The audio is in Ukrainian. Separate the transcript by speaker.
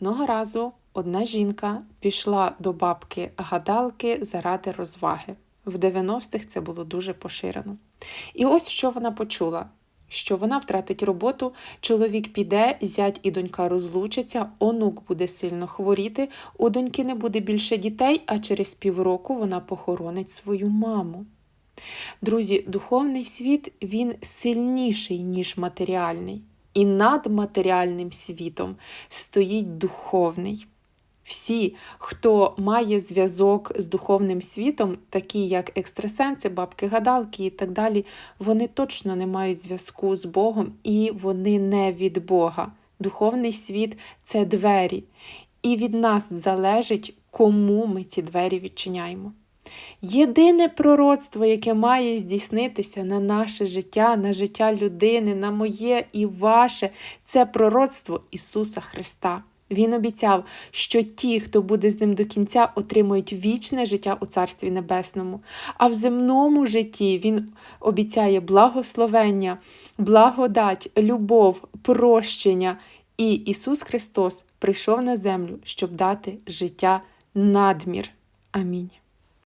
Speaker 1: Одного разу одна жінка пішла до бабки гадалки заради розваги. В 90-х це було дуже поширено. І ось що вона почула: що вона втратить роботу, чоловік піде, зять і донька розлучаться, онук буде сильно хворіти, у доньки не буде більше дітей, а через півроку вона похоронить свою маму. Друзі, духовний світ він сильніший, ніж матеріальний. І над матеріальним світом стоїть духовний. Всі, хто має зв'язок з духовним світом, такі як екстрасенси, бабки-гадалки і так далі, вони точно не мають зв'язку з Богом і вони не від Бога. Духовний світ це двері, і від нас залежить, кому ми ці двері відчиняємо. Єдине пророцтво, яке має здійснитися на наше життя, на життя людини, на моє і ваше, це пророцтво Ісуса Христа. Він обіцяв, що ті, хто буде з ним до кінця, отримують вічне життя у Царстві Небесному. А в земному житті Він обіцяє благословення, благодать, любов, прощення. І Ісус Христос прийшов на землю, щоб дати життя надмір. Амінь.